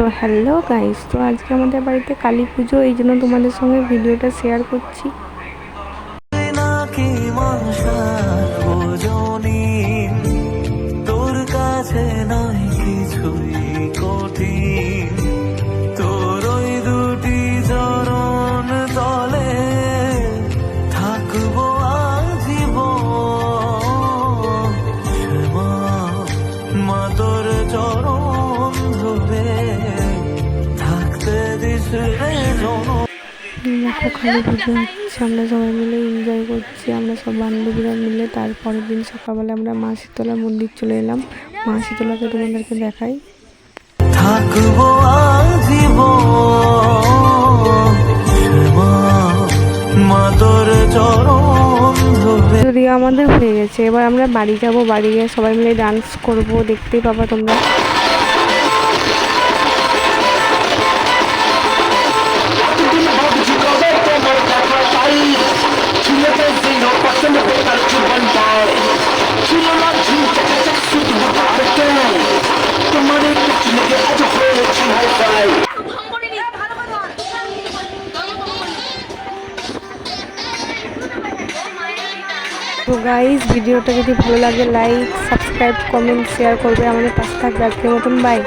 তো hello guys তো আজকে আমাদের বাড়িতে কালী পুজো, এই জন্য তোমাদের সঙ্গে ভিডিওটা শেয়ার করছি। নাই পুজো হচ্ছে আমরা সবাই মিলে এনজয় করছি আমরা সব বান্ধবীরা মিলে। তারপরের দিন সকালবেলা আমরা মা শীতলা মন্দির চলে এলাম। মা শীতলাকে তোমাদেরকে দেখাই। থাকব আমাদের হয়ে গেছে এবার আমরা বাড়ি যাব বাড়ি গিয়ে সবাই মিলে ডান্স করব দেখতেই পাবা তোমরা। তো গাইজ ভিডিওটা যদি ভালো লাগে লাইক সাবস্ক্রাইব কমেন্ট শেয়ার করবে আমাদের পাশে থাকবে। আজকের মতন বাই